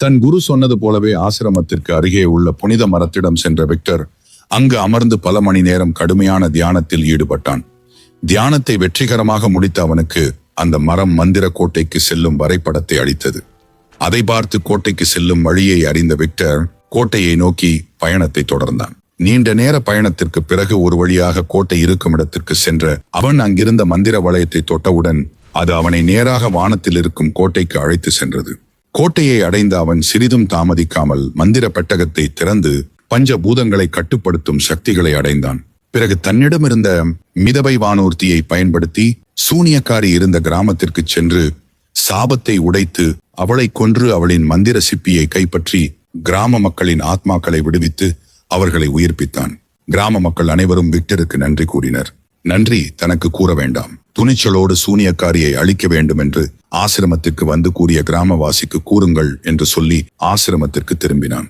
தன் குரு சொன்னது போலவே ஆசிரமத்திற்கு அருகே உள்ள புனித மரத்திடம் சென்ற விக்டர் அங்கு அமர்ந்து பல மணி நேரம் கடுமையான தியானத்தில் ஈடுபட்டான். தியானத்தை வெற்றிகரமாக முடித்த அவனுக்கு அந்த மரம் மந்திர கோட்டைக்கு செல்லும் வரைபடத்தை அளித்தது. அதை பார்த்து கோட்டைக்கு செல்லும் வழியை அறிந்த விக்டர் கோட்டையை நோக்கி பயணத்தை தொடர்ந்தான். நீண்ட நேர பயணத்திற்கு பிறகு ஒரு வழியாக கோட்டை இருக்கும் இடத்திற்கு சென்ற அவன் அங்கிருந்த மந்திர வளையத்தை தொட்டவுடன் அது அவனை நேராக வானத்தில் இருக்கும் கோட்டைக்கு அழைத்து சென்றது. கோட்டையை அடைந்த அவன் சிறிதும் தாமதிக்காமல் மந்திர பெட்டகத்தை திறந்து பஞ்ச பூதங்களை கட்டுப்படுத்தும் சக்திகளை அடைந்தான். பிறகு தன்னிடமிருந்த மிதவை வானூர்த்தியை பயன்படுத்தி சூனியக்காரி இருந்த கிராமத்திற்கு சென்று சாபத்தை உடைத்து அவளை கொன்று அவளின் மந்திர சிப்பியை கைப்பற்றி கிராம மக்களின் ஆத்மாக்களை விடுவித்து அவர்களை உயிர்ப்பித்தான். கிராம மக்கள் அனைவரும் விக்டருக்கு நன்றி கூறினர். நன்றி தனக்கு கூற வேண்டாம். துணிச்சலோடு சூனியக்காரியை அழிக்க வேண்டும் என்று ஆசிரமத்திற்கு வந்து கூறிய கிராமவாசிக்கு கூறுங்கள் என்று சொல்லி ஆசிரமத்திற்கு திரும்பினான்.